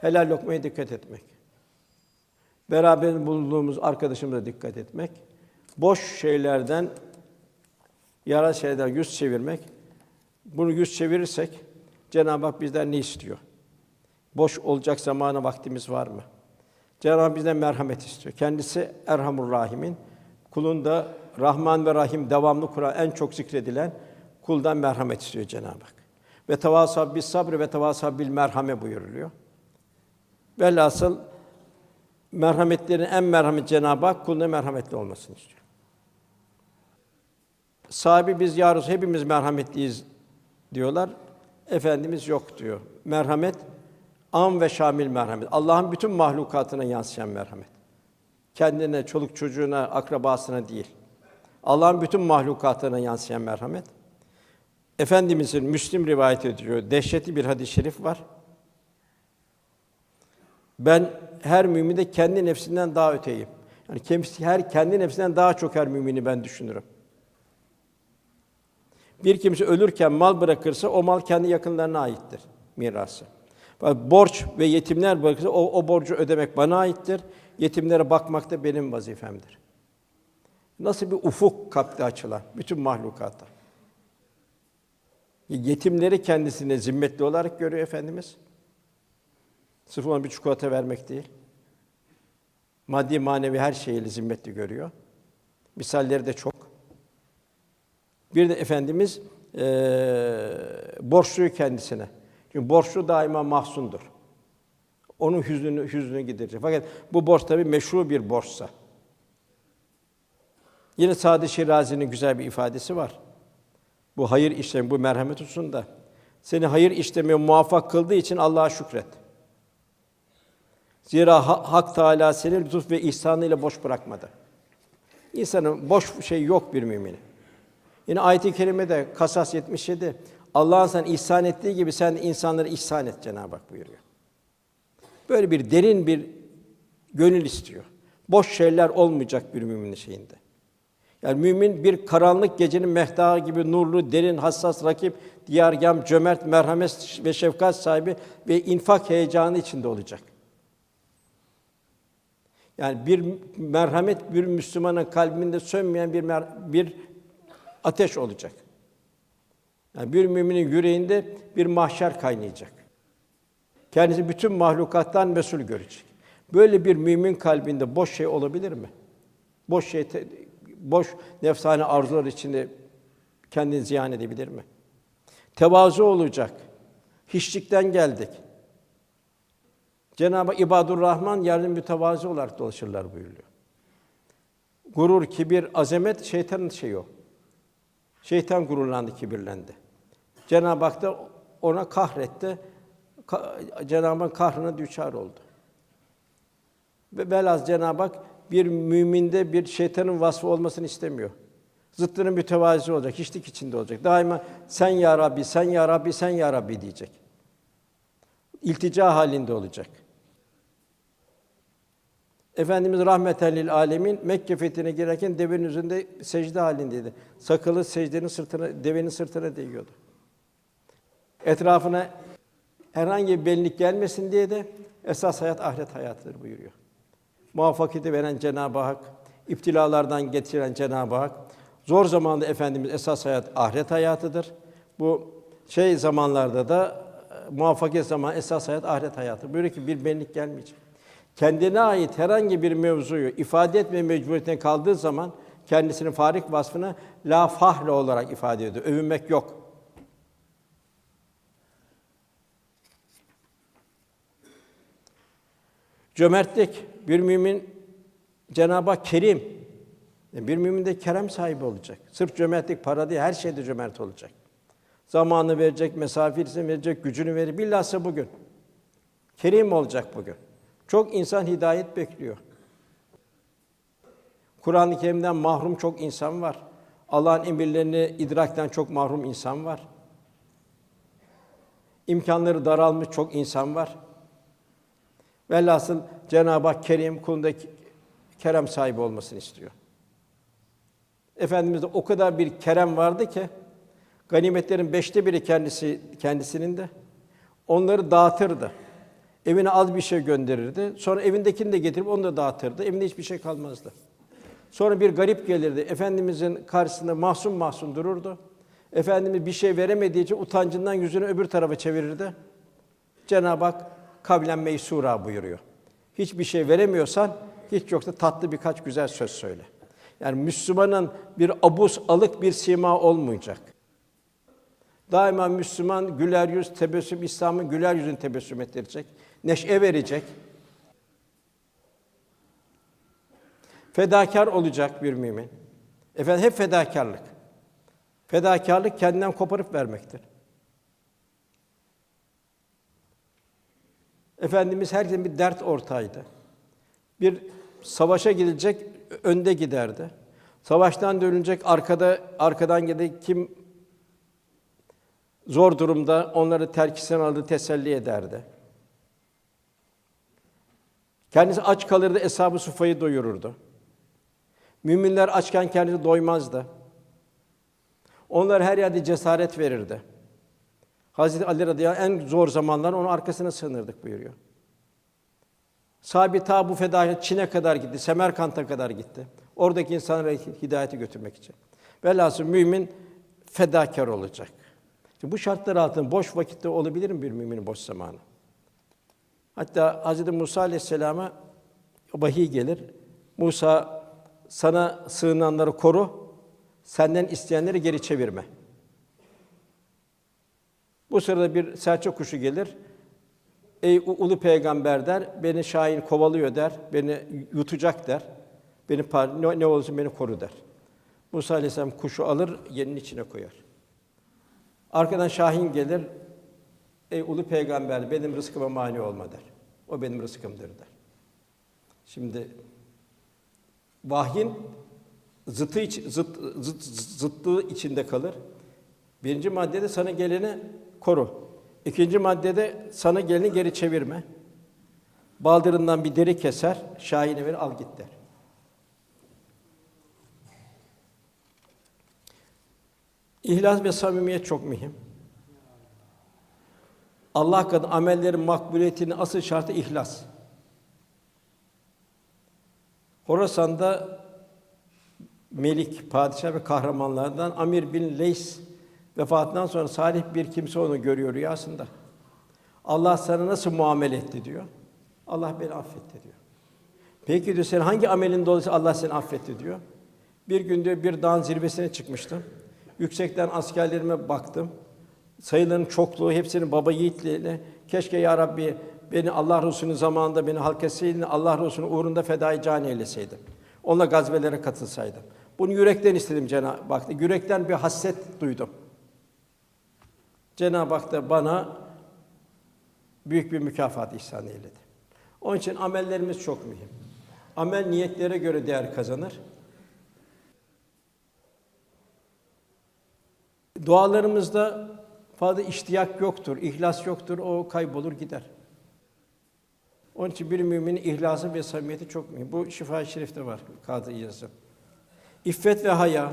Helal lokmaya dikkat etmek. Beraber bulunduğumuz arkadaşımıza dikkat etmek. Boş şeylerden, yarar şeylerden yüz çevirmek. Bunu yüz çevirirsek Cenab-ı Hak bizden ne istiyor? Boş olacak zamana vaktimiz var mı? Cenab-ı Hak bizden merhamet istiyor. Kendisi Erhamur Rahimin. Kulun da Rahman ve Rahim devamlı Kur'an en çok zikredilen kuldan merhamet istiyor Cenab-ı Hak. Ve tevasab bis sabr ve tevasab bil merhame buyuruluyor. Velhasıl merhametlerin en merhamet Cenab-ı Hak kuluna merhametli olmasını istiyor. Sahibi biz yarız hepimiz merhametliyiz diyorlar. Efendimiz yok diyor. Merhamet am ve şamil merhamet. Allah'ın bütün mahlukatına yansıyan merhamet. Kendine, çoluk çocuğuna, akrabasına değil. Allah'ın bütün mahlukatına yansıyan merhamet. Efendimizin Müslim rivayet ediyor. Dehşetli bir hadis-i şerif var. Ben her müminde kendi nefsinden daha öteyim. Yani kendisi her kendi nefsinden daha çok her mümini ben düşünürüm. Bir kimse ölürken mal bırakırsa o mal kendi yakınlarına aittir mirası. Borç ve yetimler bırakırsa o, o borcu ödemek bana aittir. Yetimlere bakmak da benim vazifemdir. Nasıl bir ufuk kalpte açılan bütün mahlukata. Yetimleri kendisine zimmetli olarak görüyor efendimiz. Sırf ona bir çikolata vermek değil. Maddi manevi her şeyiyle zimmetli görüyor. Misalleri de çok. Bir de efendimiz e, borçluyu kendisine. Çünkü borçlu daima mahzundur. Onun hüznünü hüznünü giderecek. Fakat bu borç tabii meşru bir borçsa. Yine Sadi Şirazi'nin güzel bir ifadesi var. Bu hayır işlemi, bu merhamet hususunda. Seni hayır işlemeye muvaffak kıldığı için Allah'a şükret. Zira Ha- Hak Teâlâ seni lütuf ve ihsanıyla boş bırakmadı. İnsanın boş şey yok bir müminin. Yine ayet-i kerimede Kasas 77 Allah'ın sana ihsan ettiği gibi sen de insanlara ihsan et Cenab-ı Hak buyuruyor. Böyle bir derin bir gönül istiyor. Boş şeyler olmayacak bir müminin şeyinde. Yani mümin bir karanlık gecenin mehta gibi nurlu, derin, hassas rakip, diyargâm, cömert, merhamet ve şefkat sahibi ve infak heyecanı içinde olacak. Yani bir merhamet bir Müslümanın kalbinde sönmeyen bir bir ateş olacak. Yani bir müminin yüreğinde bir mahşer kaynayacak. Kendisi bütün mahlukattan mesul görecek. Böyle bir mümin kalbinde boş şey olabilir mi? Boş şey, boş nefsane arzular içinde kendini ziyan edebilir mi? Tevazu olacak. Hiçlikten geldik. Cenab-ı İbadur Rahman yarın mütevazi olarak dolaşırlar buyuruyor. Gurur, kibir, azamet şeytanın şeyi o. Şeytan gururlandı, kibirlendi. Cenab-ı Hak da ona kahretti. Ka- Cenab-ı Hak kahrına düçar oldu. Ve belaz Cenab-ı Hak bir müminde bir şeytanın vasfı olmasını istemiyor. Zıttının mütevazi olacak, hiçlik içinde olacak. Daima sen ya Rabbi, sen ya Rabbi, sen ya Rabbi diyecek. İltica halinde olacak. Efendimiz rahmeten alemin Mekke fethine girerken devenin üzerinde secde halindeydi. Sakalı secdenin sırtına, devenin sırtına değiyordu. Etrafına herhangi bir benlik gelmesin diye de esas hayat ahiret hayatıdır buyuruyor. Muvaffakiyeti veren Cenab-ı Hak, iptilalardan getiren Cenab-ı Hak, zor zamanda efendimiz esas hayat ahiret hayatıdır. Bu şey zamanlarda da e, muvaffakiyet zaman esas hayat ahiret hayatı. Böyle ki bir benlik gelmeyecek. Kendine ait herhangi bir mevzuyu ifade etme mecburiyetine kaldığı zaman kendisinin farik vasfını la fahle olarak ifade ediyor. Övünmek yok. Cömertlik bir mümin Cenab-ı Hak kerim. E, Bir mümin de kerem sahibi olacak. Sırf cömertlik para değil, her şeyde cömert olacak. Zamanı verecek, mesafesini verecek, gücünü verir. Bilhassa bugün. Kerim olacak bugün. Çok insan hidayet bekliyor. Kur'an-ı Kerim'den mahrum çok insan var. Allah'ın emirlerini idrakten çok mahrum insan var. İmkanları daralmış çok insan var. Velhasıl Cenab-ı Hak Kerim kulunda kerem sahibi olmasını istiyor. Efendimizde o kadar bir kerem vardı ki ganimetlerin beşte biri kendisi kendisinin de onları dağıtırdı. Evine az bir şey gönderirdi. Sonra evindekini de getirip onu da dağıtırdı. Evinde hiçbir şey kalmazdı. Sonra bir garip gelirdi. Efendimizin karşısında mahzun mahzun dururdu. Efendimiz bir şey veremediği için utancından yüzünü öbür tarafa çevirirdi. Cenab-ı Hak kavlen meysura buyuruyor. Hiçbir şey veremiyorsan hiç yoksa tatlı birkaç güzel söz söyle. Yani Müslümanın bir abus alık bir sima olmayacak. Daima Müslüman güler yüz, tebessüm, İslam'ın güler yüzünü tebessüm ettirecek. Neşe verecek. Fedakar olacak bir mümin. Efendim hep fedakarlık. Fedakarlık kendinden koparıp vermektir. Efendimiz herkesin bir dert ortağıydı. Bir savaşa gidilecek önde giderdi. Savaştan dönülecek arkada arkadan gidecek kim zor durumda onları terkisen aldı teselli ederdi. Kendisi aç kalırdı, eshab-ı sufayı doyururdu. Müminler açken kendisi doymazdı. Onlar her yerde cesaret verirdi. Hazreti Ali radıyallahu anh en zor zamanlar onun arkasına sığınırdık buyuruyor. Sahabi ta bu feda Çin'e kadar gitti, Semerkant'a kadar gitti. Oradaki insanlara hidayeti götürmek için. Velhasıl mümin fedakar olacak. Şimdi bu şartlar altında boş vakitte olabilir mi bir müminin boş zamanı? Hatta Hz. Musa aleyhisselama vahiy gelir. Musa sana sığınanları koru, senden isteyenleri geri çevirme. Bu sırada bir serçe kuşu gelir. Ey ulu peygamber der, beni şahin kovalıyor der, beni yutacak der. Beni ne, ne olursa beni koru der. Musa aleyhisselam kuşu alır, yerinin içine koyar. Arkadan şahin gelir, ey ulu peygamber benim rızkıma mani olma der. O benim rızkımdır der. Şimdi vahyin zıtı iç, zıt, zıt, zıtlığı içinde kalır. Birinci maddede sana geleni koru. İkinci maddede sana geleni geri çevirme. Baldırından bir deri keser, şahine ver al git der. İhlas ve samimiyet çok mühim. Allah katında amellerin makbuliyetinin asıl şartı ihlas. Horasan'da melik, padişah ve kahramanlardan Amir bin Leys vefatından sonra salih bir kimse onu görüyor rüyasında. Allah sana nasıl muamele etti diyor. Allah beni affetti diyor. Peki diyor sen hangi amelin dolayısıyla Allah seni affetti diyor. Bir gün diyor bir dağın zirvesine çıkmıştım. Yüksekten askerlerime baktım. Sayıların çokluğu hepsinin baba yiğitliğiyle keşke ya Rabbi beni Allah Resulü'nün zamanında beni halk etseydin, Allah Resulü'nün uğrunda fedai can eyleseydin. Onunla gazvelere katılsaydım. Bunu yürekten istedim Cenab-ı Hak. Yürekten bir hasret duydum. Cenab-ı Hak da bana büyük bir mükafat ihsan eyledi. Onun için amellerimiz çok mühim. Amel niyetlere göre değer kazanır. Dualarımızda fazla iştiyak yoktur, ihlas yoktur, o kaybolur gider. Onun için bir müminin ihlası ve samimiyeti çok mühim. Bu Şifa-i Şerif'te var Kadı yazı. İffet ve haya.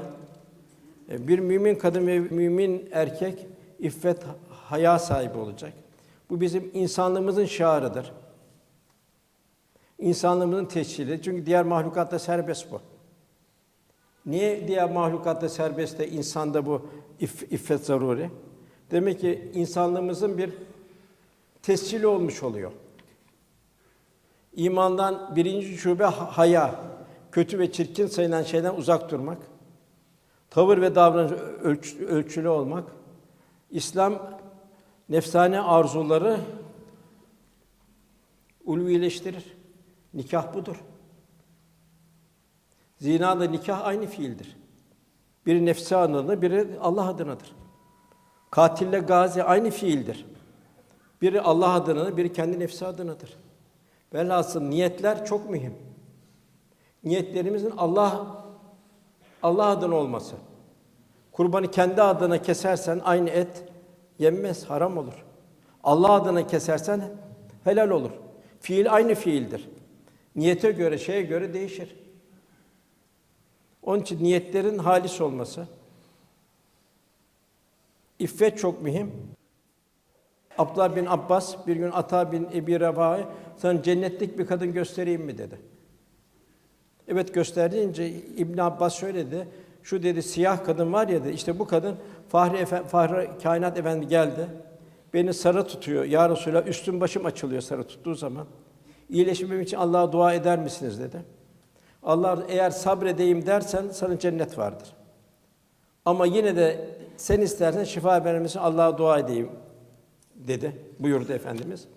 E, Bir mümin kadın ve mümin erkek iffet, haya sahibi olacak. Bu bizim insanlığımızın şiarıdır. İnsanlığımızın teşhiri. Çünkü diğer mahlukatta serbest bu. Niye diğer mahlukatta serbest de insanda bu iff- iffet zaruri? Demek ki insanlığımızın bir tescili olmuş oluyor. İmandan birinci şube ha- haya, kötü ve çirkin sayılan şeyden uzak durmak, tavır ve davranış ölç- ölçülü olmak, İslam nefsane arzuları ulvileştirir. Nikah budur. Zina da nikah aynı fiildir. Biri nefsi adına, biri Allah adınadır. Katille gazi aynı fiildir. Biri Allah adına, biri kendi nefsi adınadır. Velhasıl niyetler çok mühim. Niyetlerimizin Allah Allah adına olması. Kurbanı kendi adına kesersen aynı et yenmez, haram olur. Allah adına kesersen helal olur. Fiil aynı fiildir. Niyete göre, şeye göre değişir. Onun için niyetlerin halis olması. İffet çok mühim. Abdullah bin Abbas bir gün Ata bin Ebi Rabah'a sana cennetlik bir kadın göstereyim mi dedi. Evet gösterdiğince İbn Abbas şöyle dedi. Şu dedi siyah kadın var ya dedi. işte bu kadın Fahri Efe, Fahri Kainat Efendi geldi. Beni sarı tutuyor. Ya Resulallah üstüm başım açılıyor sarı tuttuğu zaman. İyileşmem için Allah'a dua eder misiniz dedi. Allah eğer sabredeyim dersen sana cennet vardır. Ama yine de sen istersen şifa vermesi Allah'a dua edeyim dedi. Buyurdu efendimiz.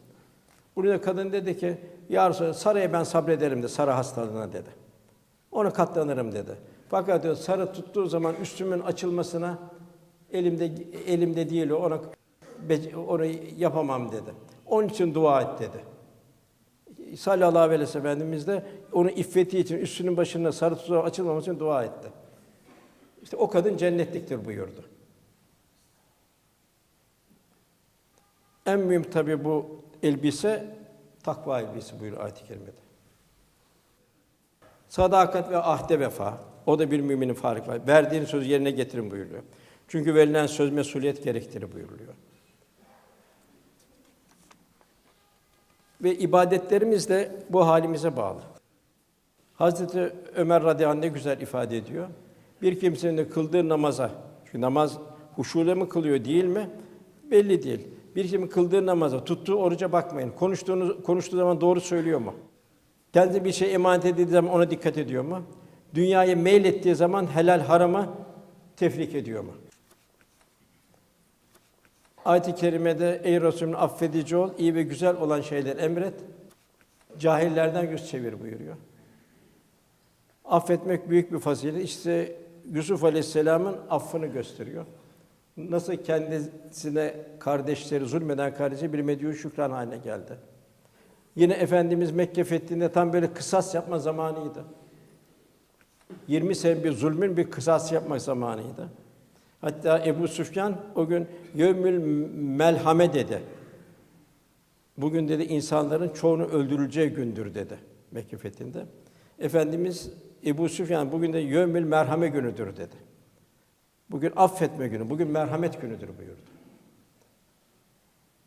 Burada kadın dedi ki ya Resulallah sarıya ben sabrederim de sarı hastalığına dedi. Ona katlanırım dedi. Fakat diyor, sarı tuttuğu zaman üstümün açılmasına elimde elimde değil ona onu yapamam dedi. Onun için dua et dedi. Sallallahu aleyhi ve sellem Efendimiz de onun iffeti için üstünün başına sarı tuzağı açılmaması için dua etti. İşte o kadın cennetliktir buyurdu. En mühim tabi bu elbise takva elbisesi buyuruyor ayet-i kerimede. Sadakat ve ahde vefa. O da bir müminin farkı var. Verdiğin sözü yerine getirin buyuruyor. Çünkü verilen söz mesuliyet gerektirir buyuruluyor. Ve ibadetlerimiz de bu halimize bağlı. Hazreti Ömer radıyallahu anh ne güzel ifade ediyor. Bir kimsenin de kıldığı namaza, çünkü namaz huşuyla mı kılıyor değil mi? Belli değil. Bir kimsenin kıldığı namaza, tuttuğu oruca bakmayın. Konuştuğunu konuştuğu zaman doğru söylüyor mu? Kendine bir şey emanet edildiği zaman ona dikkat ediyor mu? Dünyaya meylettiği zaman helal harama tefrik ediyor mu? Ayet-i kerimede ey Resulüm affedici ol, iyi ve güzel olan şeyler emret. Cahillerden yüz çevir buyuruyor. Affetmek büyük bir fazilet. İşte Yusuf Aleyhisselam'ın affını gösteriyor. Nasıl kendisine kardeşleri zulmeden kardeşi bir medyu şükran haline geldi. Yine efendimiz Mekke fethinde tam böyle kısas yapma zamanıydı. 20 sene bir zulmün bir kısas yapma zamanıydı. Hatta Ebu Süfyan o gün yevmül melhame dedi. Bugün dedi insanların çoğunu öldürüleceği gündür dedi Mekke fethinde. Efendimiz Ebu Süfyan bugün de yevmül merhame günüdür dedi. Bugün affetme günü, bugün merhamet günüdür buyurdu.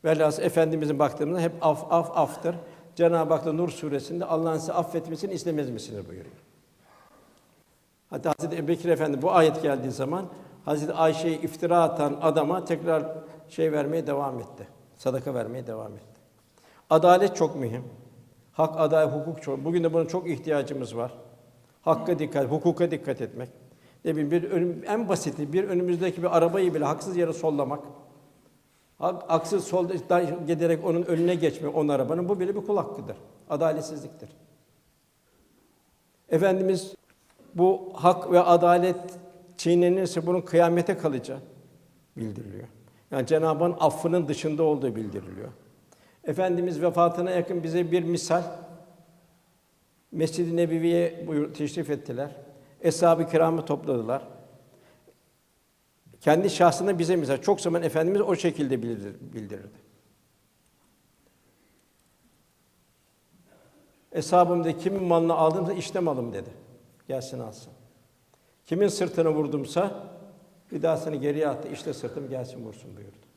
Velhâsıl Efendimizin baktığımızda hep af af aftır. Cenab-ı Hak da Nur suresinde Allah'ın size affetmesini istemez misiniz buyuruyor. Hatta Hazreti Ebubekir Efendi bu ayet geldiği zaman Hazreti Ayşe'ye iftira atan adama tekrar şey vermeye devam etti. Sadaka vermeye devam etti. Adalet çok mühim. Hak, adalet, hukuk çok. Bugün de buna çok ihtiyacımız var. Hakka dikkat, hukuka dikkat etmek. Ne bileyim bir önüm, en basiti bir önümüzdeki bir arabayı bile haksız yere sollamak. Hak- Haksız solda giderek onun önüne geçmek onun arabanın bu bile bir kul hakkıdır. Adaletsizliktir. Efendimiz bu hak ve adalet çiğnenirse bunun kıyamete kalacağı bildiriliyor. Yani Cenab-ı Hakk'ın affının dışında olduğu bildiriliyor. Efendimiz vefatına yakın bize bir misal Mescid-i Nebevi'ye buyur, teşrif ettiler. Eshab-ı kiramı topladılar. Kendi şahsına bize misal. Çok zaman Efendimiz o şekilde bildir, bildirirdi. Eshabım kimin malını aldımsa işte malım dedi. Gelsin alsın. Kimin sırtını vurdumsa vidasını geriye attı. İşte sırtım gelsin vursun buyurdu.